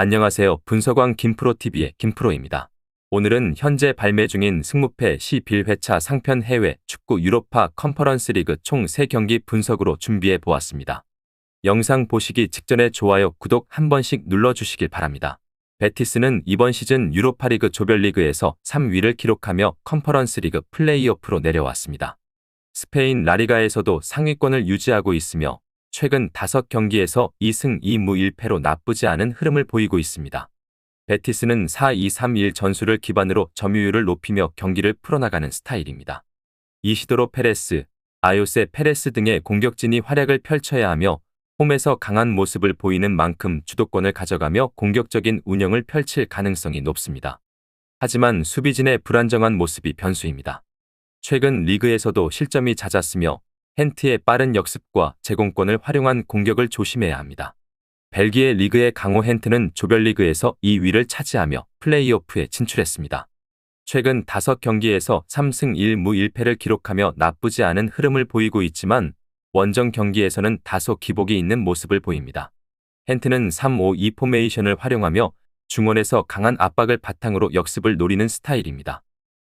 안녕하세요. 분석왕 김프로TV의 김프로입니다. 오늘은 현재 발매 중인 승무패 11회차 상편 해외 축구 유로파 컨퍼런스 리그 총 3경기 분석으로 준비해 보았습니다. 영상 보시기 직전에 좋아요, 구독 한 번씩 눌러주시길 바랍니다. 베티스는 이번 시즌 유로파리그 조별리그에서 3위를 기록하며 컨퍼런스 리그 플레이오프로 내려왔습니다. 스페인 라리가에서도 상위권을 유지하고 있으며 최근 5경기에서 2승 2무 1패로 나쁘지 않은 흐름을 보이고 있습니다. 베티스는 4-2-3-1 전술을 기반으로 점유율을 높이며 경기를 풀어나가는 스타일입니다. 이시도로 페레스, 아요세 페레스 등의 공격진이 활약을 펼쳐야 하며 홈에서 강한 모습을 보이는 만큼 주도권을 가져가며 공격적인 운영을 펼칠 가능성이 높습니다. 하지만 수비진의 불안정한 모습이 변수입니다. 최근 리그에서도 실점이 잦았으며 헨트의 빠른 역습과 제공권을 활용한 공격을 조심해야 합니다. 벨기에 리그의 강호 헨트는 조별리그에서 2위를 차지하며 플레이오프에 진출했습니다. 최근 5경기에서 3승 1무 1패를 기록하며 나쁘지 않은 흐름을 보이고 있지만 원정 경기에서는 다소 기복이 있는 모습을 보입니다. 헨트는 3-5-2 포메이션을 활용하며 중원에서 강한 압박을 바탕으로 역습을 노리는 스타일입니다.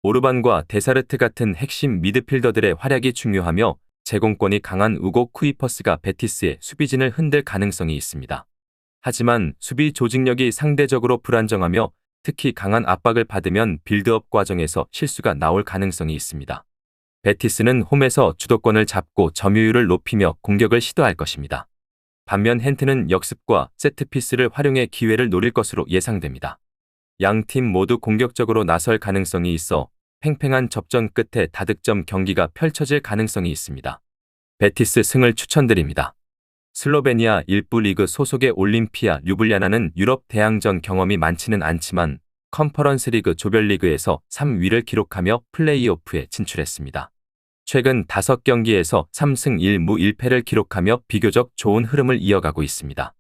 오르반과 데사르트 같은 핵심 미드필더들의 활약이 중요하며 제공권이 강한 우고 쿠이퍼스가 베티스의 수비진을 흔들 가능성이 있습니다. 하지만 수비 조직력이 상대적으로 불안정하며 특히 강한 압박을 받으면 빌드업 과정에서 실수가 나올 가능성이 있습니다. 베티스는 홈에서 주도권을 잡고 점유율을 높이며 공격을 시도할 것입니다. 반면 헨트는 역습과 세트피스를 활용해 기회를 노릴 것으로 예상됩니다. 양 팀 모두 공격적으로 나설 가능성이 있어 팽팽한 접전 끝에 다득점 경기가 펼쳐질 가능성이 있습니다. 베티스 승을 추천드립니다. 슬로베니아 일부 리그 소속의 올림피아 류블리아나는 유럽 대항전 경험이 많지는 않지만 컨퍼런스 리그 조별리그에서 3위를 기록하며 플레이오프에 진출했습니다. 최근 5경기에서 3승 1무 1패를 기록하며 비교적 좋은 흐름을 이어가고 있습니다.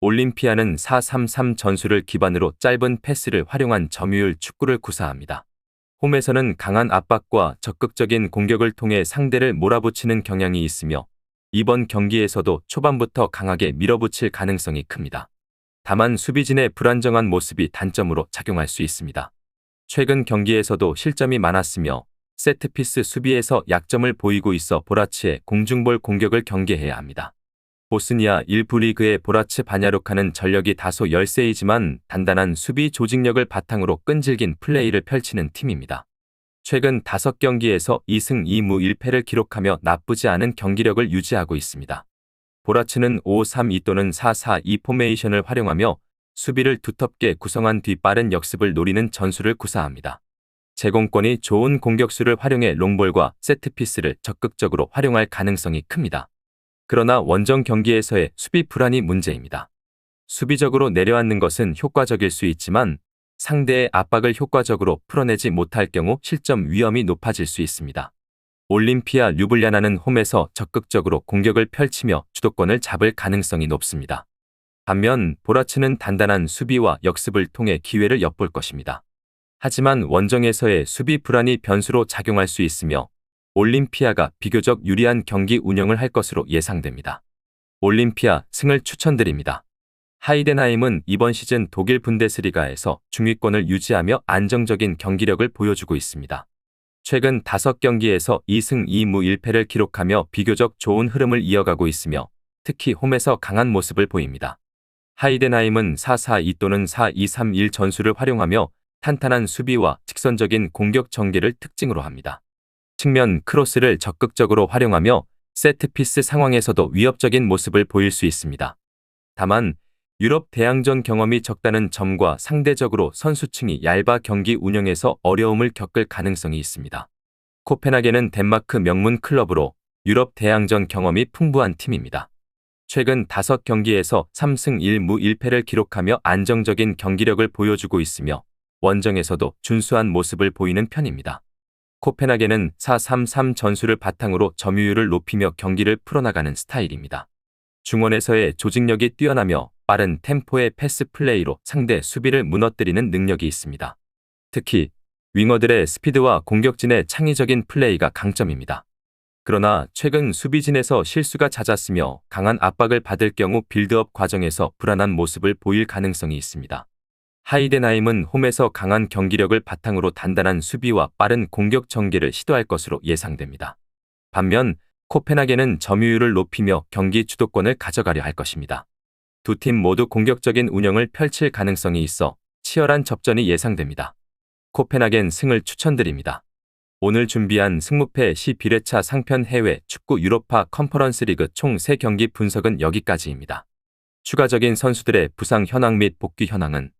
올림피아는 4-3-3 전술을 기반으로 짧은 패스를 활용한 점유율 축구를 구사합니다. 홈에서는 강한 압박과 적극적인 공격을 통해 상대를 몰아붙이는 경향이 있으며 이번 경기에서도 초반부터 강하게 밀어붙일 가능성이 큽니다. 다만 수비진의 불안정한 모습이 단점으로 작용할 수 있습니다. 최근 경기에서도 실점이 많았으며 세트피스 수비에서 약점을 보이고 있어 보라치의 공중볼 공격을 경계해야 합니다. 보스니아 일부 리그의 보라츠 바냐루카는 전력이 다소 열세이지만 단단한 수비 조직력을 바탕으로 끈질긴 플레이를 펼치는 팀입니다. 최근 5경기에서 2승 2무 1패를 기록하며 나쁘지 않은 경기력을 유지하고 있습니다. 보라츠는 5-3-2 또는 4-4-2 포메이션을 활용하며 수비를 두텁게 구성한 뒤 빠른 역습을 노리는 전술을 구사합니다. 제공권이 좋은 공격수를 활용해 롱볼과 세트피스를 적극적으로 활용할 가능성이 큽니다. 그러나 원정 경기에서의 수비 불안이 문제입니다. 수비적으로 내려앉는 것은 효과적일 수 있지만 상대의 압박을 효과적으로 풀어내지 못할 경우 실점 위험이 높아질 수 있습니다. 올림피아 류블리아나는 홈에서 적극적으로 공격을 펼치며 주도권을 잡을 가능성이 높습니다. 반면 보라츠는 단단한 수비와 역습을 통해 기회를 엿볼 것입니다. 하지만 원정에서의 수비 불안이 변수로 작용할 수 있으며 올림피아가 비교적 유리한 경기 운영을 할 것으로 예상됩니다. 올림피아 승을 추천드립니다. 하이덴하임은 이번 시즌 독일 분데스리가에서 중위권을 유지하며 안정적인 경기력을 보여주고 있습니다. 최근 5경기에서 2승 2무 1패를 기록하며 비교적 좋은 흐름을 이어가고 있으며 특히 홈에서 강한 모습을 보입니다. 하이덴하임은 4-4-2 또는 4-2-3-1 전술을 활용하며 탄탄한 수비와 직선적인 공격 전개를 특징으로 합니다. 측면 크로스를 적극적으로 활용하며 세트피스 상황에서도 위협적인 모습을 보일 수 있습니다. 다만 유럽 대항전 경험이 적다는 점과 상대적으로 선수층이 얇아 경기 운영에서 어려움을 겪을 가능성이 있습니다. 코펜하겐은 덴마크 명문 클럽으로 유럽 대항전 경험이 풍부한 팀입니다. 최근 5경기에서 3승 1무 1패를 기록하며 안정적인 경기력을 보여주고 있으며 원정에서도 준수한 모습을 보이는 편입니다. 코펜하겐은 4-3-3 전술을 바탕으로 점유율을 높이며 경기를 풀어나가는 스타일입니다. 중원에서의 조직력이 뛰어나며 빠른 템포의 패스 플레이로 상대 수비를 무너뜨리는 능력이 있습니다. 특히 윙어들의 스피드와 공격진의 창의적인 플레이가 강점입니다. 그러나 최근 수비진에서 실수가 잦았으며 강한 압박을 받을 경우 빌드업 과정에서 불안한 모습을 보일 가능성이 있습니다. 하이덴하임은 홈에서 강한 경기력을 바탕으로 단단한 수비와 빠른 공격 전개를 시도할 것으로 예상됩니다. 반면 코펜하겐은 점유율을 높이며 경기 주도권을 가져가려 할 것입니다. 두 팀 모두 공격적인 운영을 펼칠 가능성이 있어 치열한 접전이 예상됩니다. 코펜하겐 승을 추천드립니다. 오늘 준비한 승무패 11회차 상편 해외 축구 유로파 컨퍼런스 리그 총 3경기 분석은 여기까지입니다. 추가적인 선수들의 부상 현황 및 복귀 현황은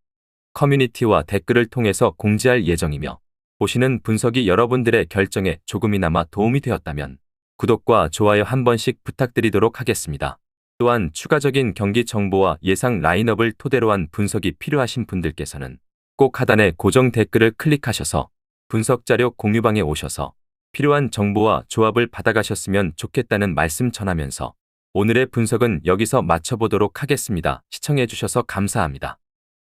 커뮤니티와 댓글을 통해서 공지할 예정이며 보시는 분석이 여러분들의 결정에 조금이나마 도움이 되었다면 구독과 좋아요 한 번씩 부탁드리도록 하겠습니다. 또한 추가적인 경기 정보와 예상 라인업을 토대로 한 분석이 필요하신 분들께서는 꼭 하단의 고정 댓글을 클릭하셔서 분석 자료 공유방에 오셔서 필요한 정보와 조합을 받아가셨으면 좋겠다는 말씀 전하면서 오늘의 분석은 여기서 마쳐보도록 하겠습니다. 시청해주셔서 감사합니다.